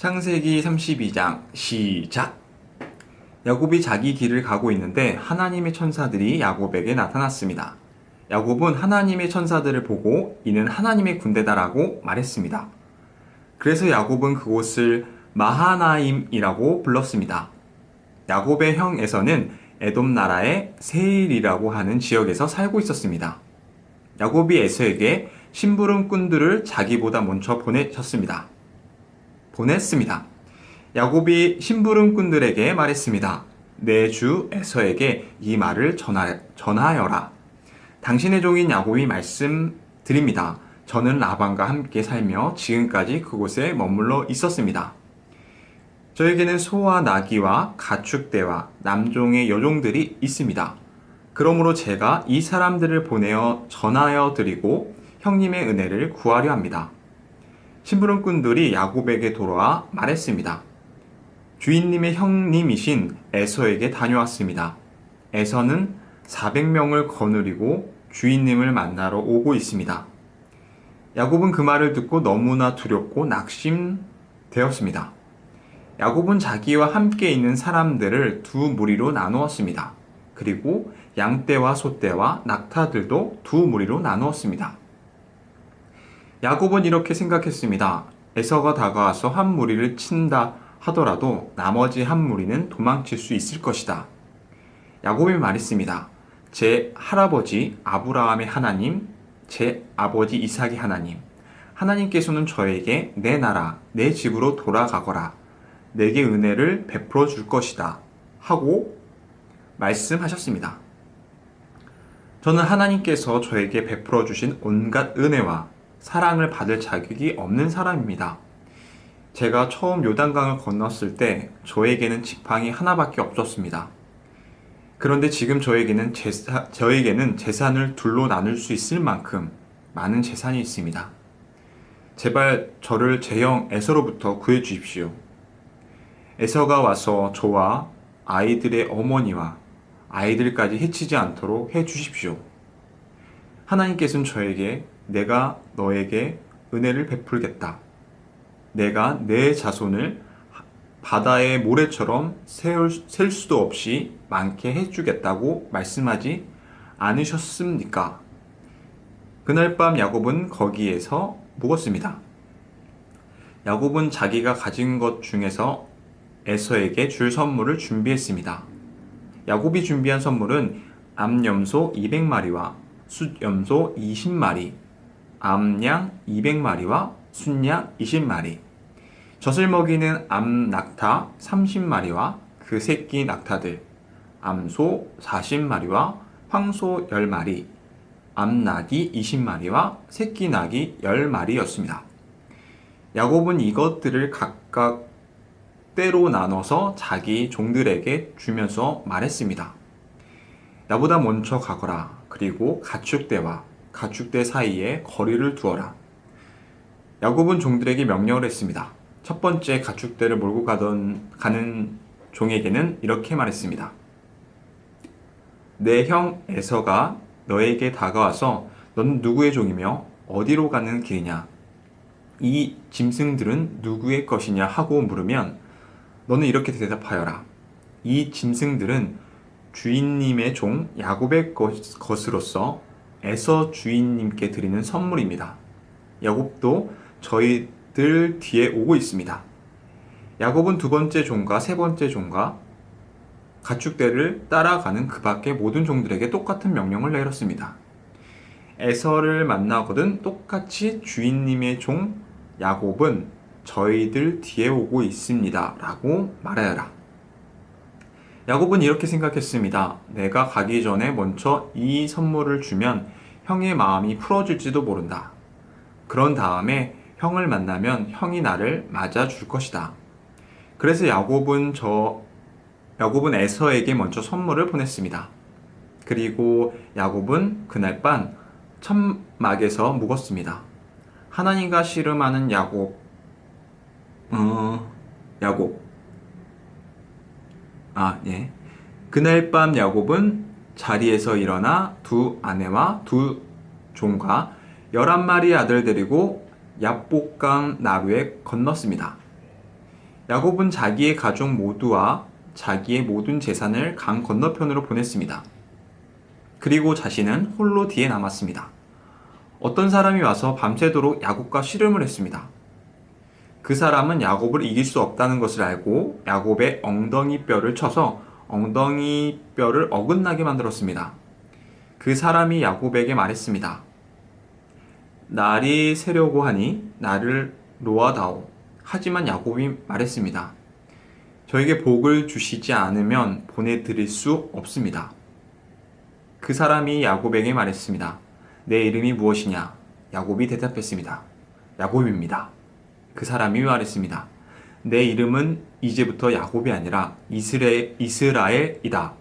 창세기 32장 시작. 야곱이 자기 길을 가고 있는데 하나님의 천사들이 야곱에게 나타났습니다. 야곱은 하나님의 천사들을 보고 이는 하나님의 군대다라고 말했습니다. 그래서 야곱은 그곳을 마하나임이라고 불렀습니다. 야곱의 형 에서는 에돔 나라의 세일이라고 하는 지역에서 살고 있었습니다. 야곱이 에서에게 심부름꾼들을 자기보다 먼저 보내셨습니다. 보냈습니다. 야곱이 심부름꾼들에게 말했습니다. 내 주 에서에게 이 말을 전하, 전하여라. 당신의 종인 야곱이 말씀드립니다. 저는 라반과 함께 살며 지금까지 그곳에 머물러 있었습니다. 저에게는 소와 나귀와 가축대와 남종의 여종들이 있습니다. 그러므로 제가 이 사람들을 보내어 전하여 드리고 형님의 은혜를 구하려 합니다. 심부름꾼들이 야곱에게 돌아와 말했습니다. 주인님의 형님이신 에서에게 다녀왔습니다. 에서는 400명을 거느리고 주인님을 만나러 오고 있습니다. 야곱은 그 말을 듣고 너무나 두렵고 낙심되었습니다. 야곱은 자기와 함께 있는 사람들을 두 무리로 나누었습니다. 그리고 양떼와 소떼와 낙타들도 두 무리로 나누었습니다. 야곱은 이렇게 생각했습니다. 에서가 다가와서 한 무리를 친다 하더라도 나머지 한 무리는 도망칠 수 있을 것이다. 야곱이 말했습니다. 제 할아버지 아브라함의 하나님, 제 아버지 이삭의 하나님, 하나님께서는 저에게 내 나라, 내 집으로 돌아가거라. 내게 은혜를 베풀어 줄 것이다. 하고 말씀하셨습니다. 저는 하나님께서 저에게 베풀어 주신 온갖 은혜와 사랑을 받을 자격이 없는 사람입니다. 제가 처음 요단강을 건넜을 때 저에게는 지팡이 하나밖에 없었습니다. 그런데 지금 저에게는 재사, 저에게는 재산을 둘로 나눌 수 있을 만큼 많은 재산이 있습니다. 제발 저를 제형 에서로부터 구해 주십시오. 에서가 와서 저와 아이들의 어머니와 아이들까지 해치지 않도록 해 주십시오. 하나님께서는 저에게 내가 너에게 은혜를 베풀겠다. 내가 내 자손을 바다의 모래처럼 셀 수도 없이 많게 해주겠다고 말씀하지 않으셨습니까? 그날 밤 야곱은 거기에서 묵었습니다. 야곱은 자기가 가진 것 중에서 에서에게 줄 선물을 준비했습니다. 야곱이 준비한 선물은 암염소 200마리와 숫염소 20마리, 암양 200마리와 순양 20마리, 젖을 먹이는 암낙타 30마리와 그 새끼 낙타들, 암소 40마리와 황소 10마리, 암낙이 20마리와 새끼 낙이 10마리였습니다. 야곱은 이것들을 각각 때로 나눠서 자기 종들에게 주면서 말했습니다. 나보다 먼저 가거라. 그리고 가축대와 가축대 사이에 거리를 두어라. 야곱은 종들에게 명령을 했습니다. 첫 번째 가축대를 몰고 가던 가는 종에게는 이렇게 말했습니다. 내 형 에서가 너에게 다가와서 너는 누구의 종이며 어디로 가는 길이냐? 이 짐승들은 누구의 것이냐 하고 물으면 너는 이렇게 대답하여라. 이 짐승들은 주인님의 종 야곱의 것으로서 에서 주인님께 드리는 선물입니다. 야곱도 저희들 뒤에 오고 있습니다. 야곱은 두 번째 종과 세 번째 종과 가축대를 따라가는 그 밖의 모든 종들에게 똑같은 명령을 내렸습니다. 에서를 만나거든 똑같이 주인님의 종 야곱은 저희들 뒤에 오고 있습니다. 라고 말하여라. 야곱은 이렇게 생각했습니다. 내가 가기 전에 먼저 이 선물을 주면 형의 마음이 풀어질지도 모른다. 그런 다음에 형을 만나면 형이 나를 맞아줄 것이다. 그래서 야곱은 저 야곱은 에서에게 먼저 선물을 보냈습니다. 그리고 야곱은 그날 밤 천막에서 묵었습니다. 하나님과 씨름하는 야곱, 어, 야곱. 아, 예. 그날 밤 야곱은 자리에서 일어나 두 아내와 두 종과 열한 마리 아들 데리고 야복강 나루에 건넜습니다. 야곱은 자기의 가족 모두와 자기의 모든 재산을 강 건너편으로 보냈습니다. 그리고 자신은 홀로 뒤에 남았습니다. 어떤 사람이 와서 밤새도록 야곱과 씨름을 했습니다. 그 사람은 야곱을 이길 수 없다는 것을 알고 야곱의 엉덩이 뼈를 쳐서 엉덩이 뼈를 어긋나게 만들었습니다. 그 사람이 야곱에게 말했습니다. 날이 새려고 하니 나를 놓아다오. 하지만 야곱이 말했습니다. 저에게 복을 주시지 않으면 보내드릴 수 없습니다. 그 사람이 야곱에게 말했습니다. 내 이름이 무엇이냐? 야곱이 대답했습니다. 야곱입니다. 그 사람이 말했습니다. 내 이름은 이제부터 야곱이 아니라 이스라엘, 이스라엘이다.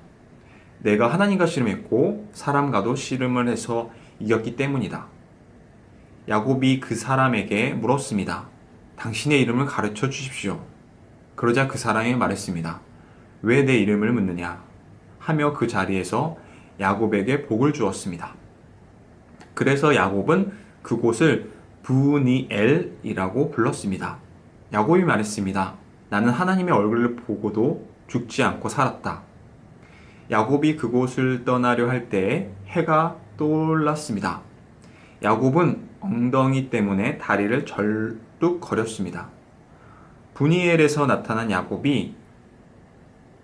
내가 하나님과 씨름했고 사람과도 씨름을 해서 이겼기 때문이다. 야곱이 그 사람에게 물었습니다. 당신의 이름을 가르쳐 주십시오. 그러자 그 사람이 말했습니다. 왜 내 이름을 묻느냐? 하며 그 자리에서 야곱에게 복을 주었습니다. 그래서 야곱은 그곳을 부니엘이라고 불렀습니다. 야곱이 말했습니다. 나는 하나님의 얼굴을 보고도 죽지 않고 살았다. 야곱이 그곳을 떠나려 할 때에 해가 떠올랐습니다. 야곱은 엉덩이 때문에 다리를 절뚝거렸습니다. 부니엘에서 나타난 야곱이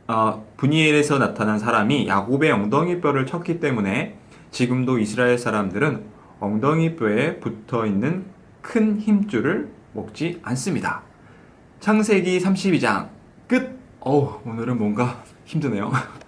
어, 부니엘에서 나타난 사람이 야곱의 엉덩이 뼈를 쳤기 때문에 지금도 이스라엘 사람들은 엉덩이 뼈에 붙어 있는 큰 힘줄을 먹지 않습니다. 창세기 32장 끝. 어우, 오늘은 뭔가 힘드네요.